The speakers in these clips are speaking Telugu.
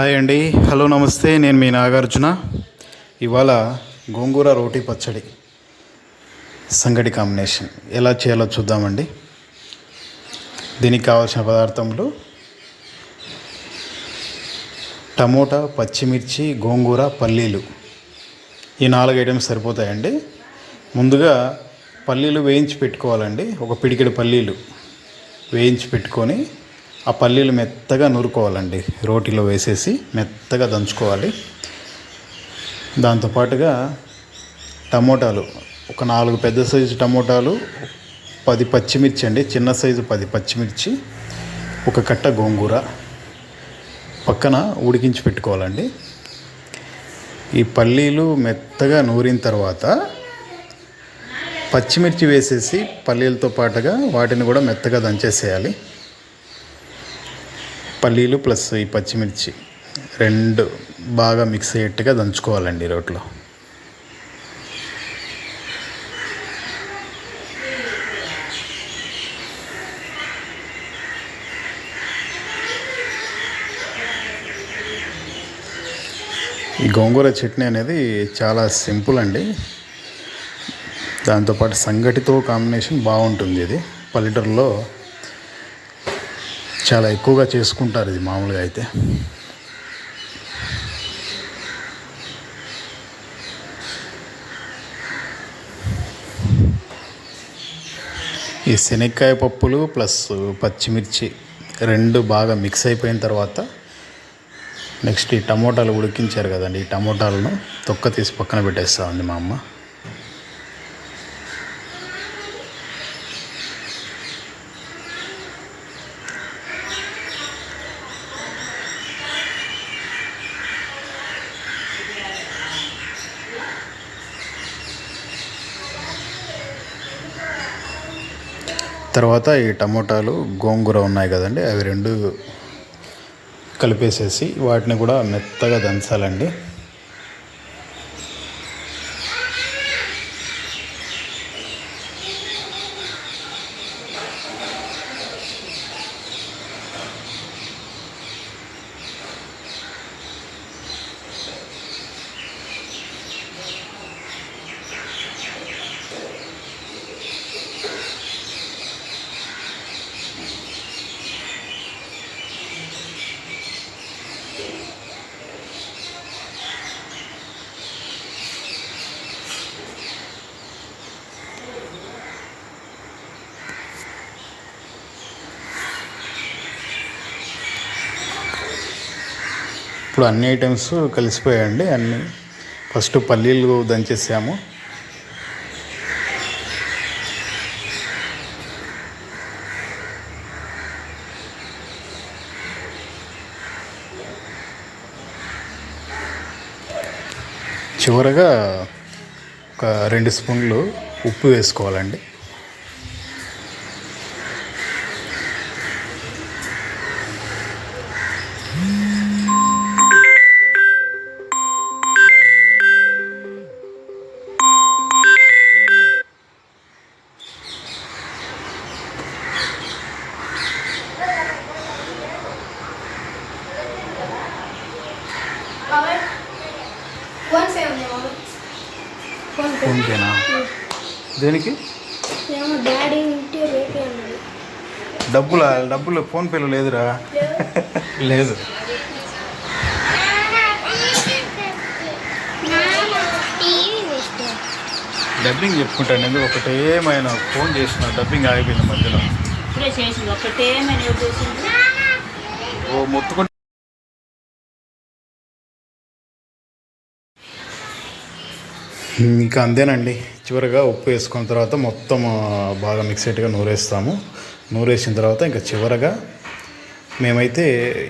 హాయ్ అండి. హలో నమస్తే. నేను మీ నాగార్జున. ఇవాళ గోంగూర రోటీ పచ్చడి సంగటి కాంబినేషన్. ఎలా చేయాలో చూద్దామండి. దీనికి కావాల్సిన పదార్థములు టమోటా పచ్చిమిర్చి గోంగూర పల్లీలు. ఈ నాలుగు ఐటమ్స్ సరిపోతాయండి. ముందుగా పల్లీలు వేయించి పెట్టుకోవాలండి. ఒక పిడికెడు పల్లీలు వేయించి పెట్టుకొని ఆ పల్లీలు మెత్తగా నూరుకోవాలండి. రోటీలో వేసేసి మెత్తగా దంచుకోవాలి. దాంతోపాటుగా టమోటాలు ఒక నాలుగు పెద్ద సైజు టమోటాలు పది పచ్చిమిర్చి అండి. చిన్న సైజు పది పచ్చిమిర్చి ఒక కట్ట గోంగూర పక్కన ఉడికించి పెట్టుకోవాలండి. ఈ పల్లీలు మెత్తగా నూరిన తర్వాత పచ్చిమిర్చి వేసేసి పల్లీలతో పాటుగా వాటిని కూడా మెత్తగా దంచేసేయాలి. పల్లీలు ప్లస్ ఈ పచ్చిమిర్చి రెండు బాగా మిక్స్ అయ్యేట్టుగా దంచుకోవాలండి రోట్లో. ఈ గోంగూర చట్నీ అనేది చాలా సింపుల్ అండి. దాంతోపాటు సంగటితో కాంబినేషన్ బాగుంటుంది ఇది. పల్లెటూరులో చాలా ఎక్కువగా చేసుకుంటారు ఇది మామూలుగా అయితే. ఈ శనక్కాయ పప్పులు ప్లస్ పచ్చిమిర్చి రెండు బాగా మిక్స్ అయిపోయిన తర్వాత నెక్స్ట్ ఈ టమోటాలు ఉడికించారు కదండి ఈ టమోటాలను తొక్క తీసి పక్కన పెట్టేస్తా ఉంది మా అమ్మ. తర్వాత ఈ టమోటాలు గోంగూర ఉన్నాయి కదండి అవి రెండు కలిపేసేసి వాటిని కూడా మెత్తగా దంచాలండి. ఇప్పుడు అన్ని ఐటమ్స్ కలిసిపోయాయండి. అన్ని ఫస్ట్ పల్లీలు దంచేసాము. చివరగా ఒక రెండు స్పూన్లు ఉప్పు వేసుకోవాలండి. దేనికి? డబ్బులు? డబ్బులు ఫోన్పేలో లేదురా? లేదు. డబ్బింగ్ చెప్పుకుంటాను ఎందుకు? ఒకటే ఏమైనా ఫోన్ చేసిన డబ్బింగ్ ఆగిపోయింది మధ్యలో. ఓ మొత్తుకుంటే ఇంకా అంతేనండి. చివరిగా ఉప్పు వేసుకున్న తర్వాత మొత్తం బాగా మిక్స్ అయ్యేట్టుగా నూరేస్తాము. నూరేసిన తర్వాత ఇంకా చివరగా మేమైతే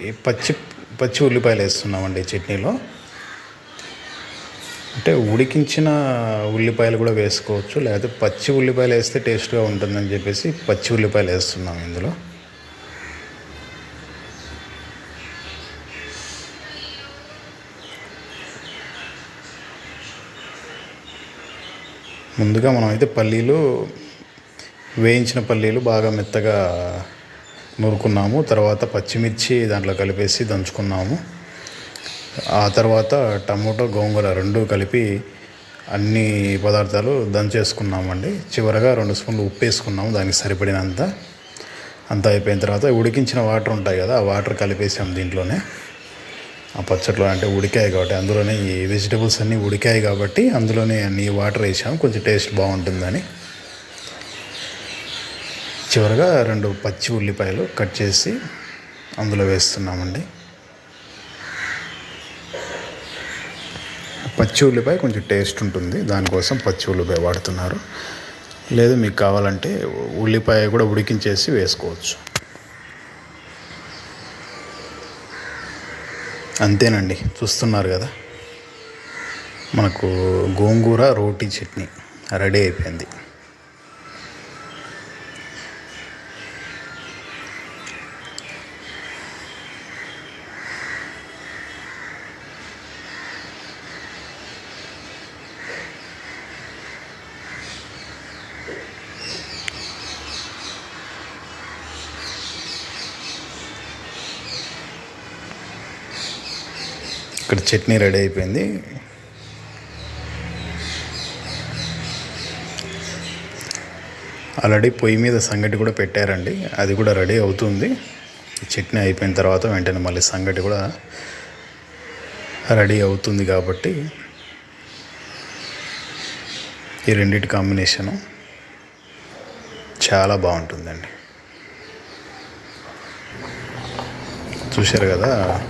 ఈ పచ్చి పచ్చి ఉల్లిపాయలు వేస్తున్నామండి చట్నీలో. అంటే ఉడికించిన ఉల్లిపాయలు కూడా వేసుకోవచ్చు లేకపోతే పచ్చి ఉల్లిపాయలు వేస్తే టేస్ట్గా ఉంటుందని చెప్పేసి పచ్చి ఉల్లిపాయలు వేస్తున్నాం ఇందులో. ముందుగా మనం అయితే పల్లీలు వేయించిన పల్లీలు బాగా మెత్తగా నూరుకున్నాము. తర్వాత పచ్చిమిర్చి దాంట్లో కలిపేసి దంచుకున్నాము. ఆ తర్వాత టమోటో గోంగూర రెండు కలిపి అన్ని పదార్థాలు దంచేసుకున్నామండి. చివరగా రెండు స్పూన్లు ఉప్పు వేసుకున్నాము దానికి సరిపడినంత. అంతా అయిపోయిన తర్వాత ఉడికించిన వాటర్ ఉంటాయి కదా ఆ వాటర్ కలిపేసాం దీంట్లోనే. ఆ పచ్చట్లో అంటే ఉడికాయి కాబట్టి అందులోనే ఈ వెజిటబుల్స్ అన్నీ ఉడికాయి కాబట్టి అందులోనే అన్ని వాటర్ వేసాం కొంచెం టేస్ట్ బాగుంటుందని. చివరగా రెండు పచ్చి ఉల్లిపాయలు కట్ చేసి అందులో వేస్తున్నామండి. పచ్చి ఉల్లిపాయ కొంచెం టేస్ట్ ఉంటుంది. దానికోసం పచ్చి ఉల్లిపాయ వాడుతున్నారు. లేదు మీకు కావాలంటే ఉల్లిపాయ కూడా ఉడికించేసి వేసుకోవచ్చు. అంతేనండి. చూస్తున్నారు కదా. మనకు గోంగూర రోటీ చట్నీ రెడీ అయిపోయింది. ఇక్కడ చట్నీ రెడీ అయిపోయింది. ఆల్రెడీ పొయ్యి మీద సంగటి కూడా పెట్టారండి. అది కూడా రెడీ అవుతుంది. చట్నీ అయిపోయిన తర్వాత వెంటనే మళ్ళీ సంగటి కూడా రెడీ అవుతుంది కాబట్టి ఈ రెండింటి కాంబినేషను చాలా బాగుంటుందండి. చూశారు కదా?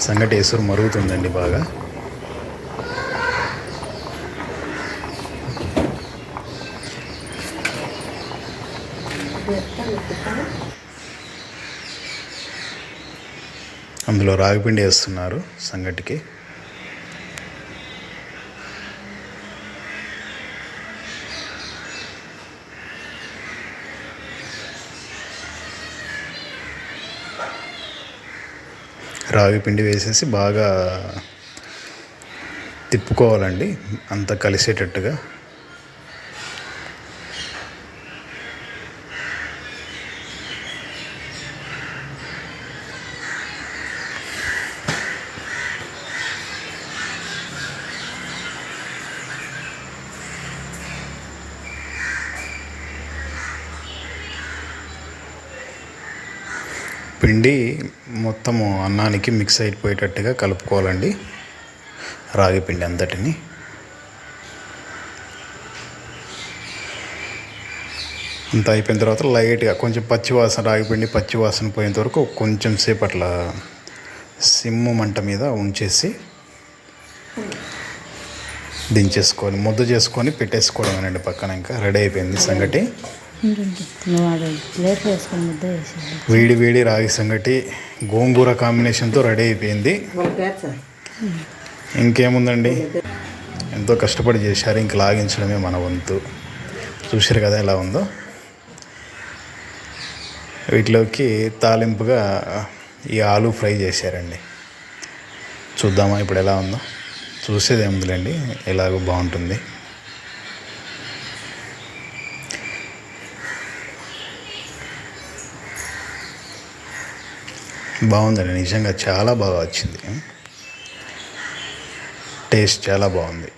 సంగటి ఎసురు మరుగుతుందండి బాగా. అందులో రాగిపిండి వేస్తున్నారు సంగటికి. రాగి పిండి వేసేసి బాగా తిప్పుకోవాలండి. అంత కలిసేటట్టుగా. పిండి మొత్తము అన్నానికి మిక్స్ అయిపోయేటట్టుగా కలుపుకోవాలండి. రాగి పిండి అంతటిని. అంత అయిపోయిన తర్వాత లైట్గా కొంచెం పచ్చి వాసన రాగి పిండి పచ్చి వాసన పోయేంత వరకు కొంచెం సేపు అట్లా సిమ్ము మంట మీద ఉంచేసి దించేసుకొని ముద్ద చేసుకొని పెట్టేసుకోవడం అనండి పక్కన ఇంకా రెడీ అయిపోయింది సంగటి. వేడి వేడి రాగి సంగటి గోంగూర కాంబినేషన్తో రెడీ అయిపోయింది. ఇంకేముందండి? ఎంతో కష్టపడి చేశారు ఇంక లాగించడమే మన వంతు. చూశారు కదా ఎలా ఉందో? వీటిలోకి తాలింపుగా ఈ ఆలు ఫ్రై చేశారండి. చూద్దామా ఇప్పుడు ఎలా ఉందో? చూసేది ఏముందిలేండి? ఎలాగో బాగుంటుంది. బాగుందండి. నిజంగా చాలా బాగా వచ్చింది. టేస్ట్ చాలా బాగుంది.